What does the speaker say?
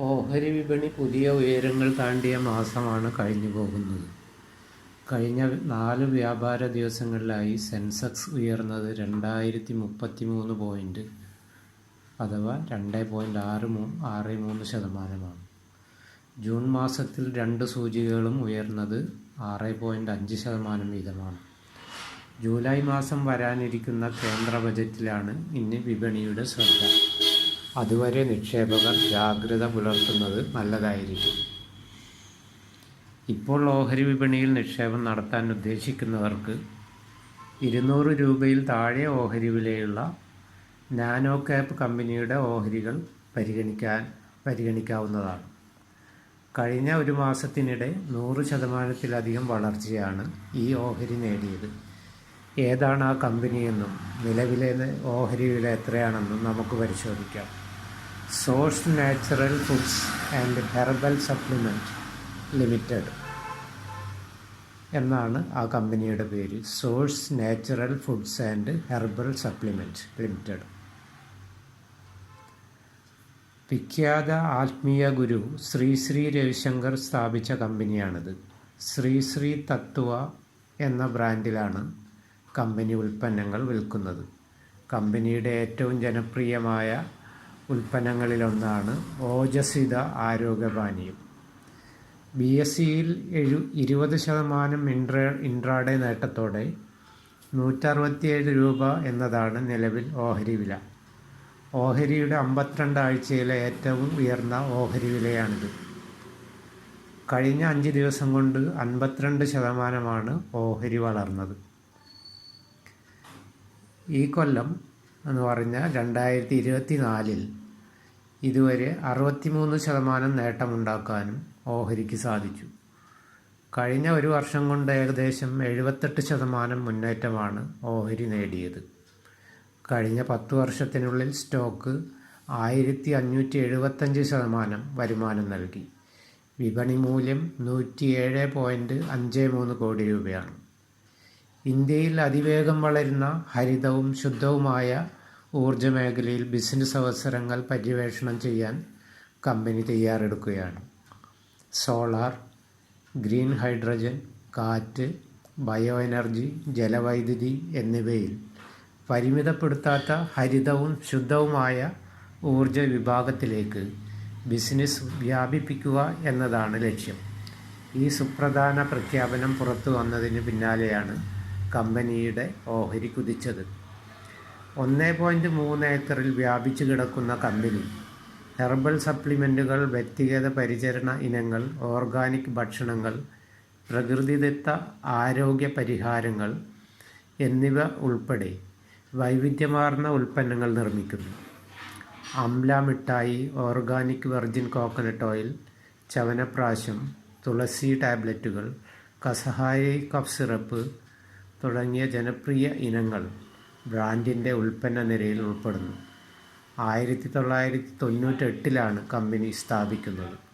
ഓഹരി വിപണി പുതിയ ഉയരങ്ങൾ താണ്ടിയ മാസമാണ് കഴിഞ്ഞു പോകുന്നത്. കഴിഞ്ഞ നാല് വ്യാപാര ദിവസങ്ങളിലായി സെൻസെക്സ് ഉയർന്നത് രണ്ടായിരത്തി മുപ്പത്തി മൂന്ന് പോയിന്റ് അഥവാ രണ്ട് പോയിന്റ് ആറ് മൂ ആറ് മൂന്ന് ശതമാനമാണ്. ജൂൺ മാസത്തിൽ രണ്ട് സൂചികകളും ഉയർന്നത് ആറ് പോയിന്റ് അഞ്ച് ശതമാനം വീതമാണ്. ജൂലൈ മാസം വരാനിരിക്കുന്ന കേന്ദ്ര ബജറ്റിലാണ് ഇനി വിപണിയുടെ ശ്രദ്ധ. അതുവരെ നിക്ഷേപകർ ജാഗ്രത പുലർത്തുന്നത് നല്ലതായിരിക്കും. ഇപ്പോൾ ഓഹരി വിപണിയിൽ നിക്ഷേപം നടത്താൻ ഉദ്ദേശിക്കുന്നവർക്ക് ഇരുന്നൂറ് രൂപയിൽ താഴെ ഓഹരി വിലയുള്ള നാനോ ക്യാപ്പ് കമ്പനിയുടെ ഓഹരികൾ പരിഗണിക്കാൻ പരിഗണിക്കാവുന്നതാണ്. കഴിഞ്ഞ ഒരു മാസത്തിനിടെ നൂറ് ശതമാനത്തിലധികം വളർച്ചയാണ് ഈ ഓഹരി നേടിയത്. ഏതാണ് ആ കമ്പനിയെന്നും നിലവിലെ ഓഹരി വില എത്രയാണെന്നും നമുക്ക് പരിശോധിക്കാം. Source natural foods and herbal supplement limited എന്നാണ് ആ കമ്പനിയുടെ പേര്. Source natural foods and herbal supplement limited. വിഖ്യാത ആത്മീയ ഗുരു ശ്രീ ശ്രീ രവിശങ്കർ സ്ഥാപിച്ച കമ്പനിയാണിത്. ശ്രീ ശ്രീ തത്വ എന്ന ബ്രാൻഡിലാണ് കമ്പനി ഉൽപ്പന്നങ്ങൾ വിൽക്കുന്നത്. കമ്പനിയുടെ ഏറ്റവും ജനപ്രിയമായ ഉൽപ്പന്നങ്ങളിലൊന്നാണ് ഓജസിത ആരോഗ്യപാനീയം. ബി എസ് സിയിൽ എഴു ഇരുപത് ശതമാനം ഇൻട്ര ഇൻട്രാഡേ നേട്ടത്തോടെ നൂറ്ററുപത്തിയേഴ് രൂപ എന്നതാണ് നിലവിൽ ഓഹരി വില. ഓഹരിയുടെ അമ്പത്തിരണ്ട് ആഴ്ചയിലെ ഏറ്റവും ഉയർന്ന ഓഹരി വിലയാണിത്. കഴിഞ്ഞ അഞ്ച് ദിവസം കൊണ്ട് അൻപത്തിരണ്ട് ശതമാനമാണ് ഓഹരി വളർന്നത്. ഈ കൊല്ലം എന്ന് പറഞ്ഞാൽ രണ്ടായിരത്തി ഇരുപത്തി നാലിൽ ഇതുവരെ അറുപത്തിമൂന്ന് ശതമാനം നേട്ടമുണ്ടാക്കാനും ഓഹരിക്ക് സാധിച്ചു. കഴിഞ്ഞ ഒരു വർഷം കൊണ്ട് ഏകദേശം എഴുപത്തെട്ട് ശതമാനം മുന്നേറ്റമാണ് ഓഹരി നേടിയത്. കഴിഞ്ഞ പത്ത് വർഷത്തിനുള്ളിൽ സ്റ്റോക്ക് ആയിരത്തി അഞ്ഞൂറ്റി എഴുപത്തഞ്ച് ശതമാനം വരുമാനം നൽകി. വിപണി മൂല്യം നൂറ്റിയേഴ് പോയിന്റ് അഞ്ച് മൂന്ന് കോടി രൂപയാണ്. ഇന്ത്യയിൽ അതിവേഗം വളരുന്ന ഹരിതവും ശുദ്ധവുമായ ഊർജ മേഖലയിൽ ബിസിനസ് അവസരങ്ങൾ പര്യവേഷണം ചെയ്യാൻ കമ്പനി തയ്യാറെടുക്കുകയാണ്. സോളാർ ഗ്രീൻ ഹൈഡ്രജൻ കാറ്റ് ബയോ എനർജി ജലവൈദ്യുതി എന്നിവയിൽ പരിമിതപ്പെടുത്താത്ത ഹരിതവും ശുദ്ധവുമായ ഊർജ വിഭാഗത്തിലേക്ക് ബിസിനസ് വ്യാപിപ്പിക്കുക എന്നതാണ് ലക്ഷ്യം. ഈ സുപ്രധാന പ്രഖ്യാപനം പുറത്തു വന്നതിന് പിന്നാലെയാണ് കമ്പനിയുടെ ഓഹരി കുതിച്ചത്. ഒന്ന് പോയിന്റ് മൂന്ന് ഏക്കറിൽ വ്യാപിച്ചു കിടക്കുന്ന കമ്പനി ഹെർബൽ സപ്ലിമെന്റുകൾ വ്യക്തിഗത പരിചരണ ഇനങ്ങൾ ഓർഗാനിക് ഭക്ഷണങ്ങൾ പ്രകൃതിദത്ത ആരോഗ്യ പരിഹാരങ്ങൾ എന്നിവ ഉൾപ്പെടെ വൈവിധ്യമാർന്ന ഉൽപ്പന്നങ്ങൾ നിർമ്മിക്കുന്നു. അംല മിഠായി organic virgin coconut oil Chyawanprash തുളസി ടാബ്ലറ്റുകൾ കസഹായി കഫ് സിറപ്പ് തുടങ്ങിയ ജനപ്രിയ ഇനങ്ങൾ ബ്രാൻഡിന്റെ ഉൽപ്പന്ന നിരയിൽ ഉൾപ്പെടുന്നു. ആയിരത്തി തൊള്ളായിരത്തി തൊണ്ണൂറ്റെട്ടിലാണ് കമ്പനി സ്ഥാപിക്കുന്നത്.